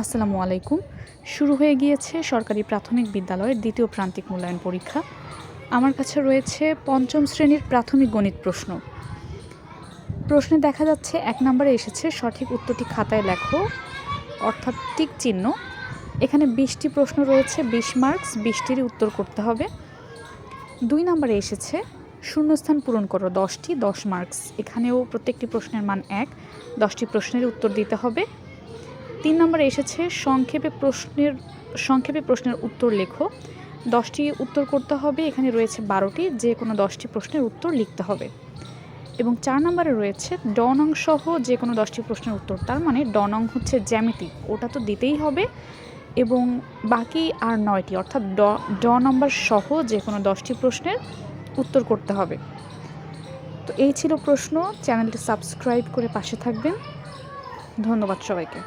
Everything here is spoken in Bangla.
আসসালামু আলাইকুম। শুরু হয়ে গিয়েছে সরকারি প্রাথমিক বিদ্যালয়ের দ্বিতীয় প্রান্তিক মূল্যায়ন পরীক্ষা। আমার কাছে রয়েছে পঞ্চম শ্রেণির প্রাথমিক গণিত প্রশ্ন। প্রশ্নে দেখা যাচ্ছে এক নম্বরে এসেছে সঠিক উত্তরটি খাতায় লেখো, অর্থাৎ টিক চিহ্ন। এখানে বিশটি প্রশ্ন রয়েছে, বিশ মার্কস, বিশটিরই উত্তর করতে হবে। দুই নম্বরে এসেছে শূন্যস্থান পূরণ করো, দশটি, দশ মার্কস। এখানেও প্রত্যেকটি প্রশ্নের মান এক, দশটি প্রশ্নের উত্তর দিতে হবে। তিন নম্বরে এসেছে, সংক্ষেপে প্রশ্নের সংক্ষেপে প্রশ্নের উত্তর লেখো। দশটি উত্তর করতে হবে, এখানে রয়েছে বারোটি, যে কোনো দশটি প্রশ্নের উত্তর লিখতে হবে। এবং চার নম্বরে রয়েছে ড নং সহ যে কোনো দশটি প্রশ্নের উত্তর, তার মানে ড নং হচ্ছে জ্যামিতি, ওটা তো দিতেই হবে। এবং বাকি আর নয়টি, অর্থাৎ ড ড নম্বর সহ যে কোনো দশটি প্রশ্নের উত্তর করতে হবে। তো এই ছিল প্রশ্ন, চ্যানেলটি সাবস্ক্রাইব করে পাশে থাকবেন। ধন্যবাদ সবাইকে।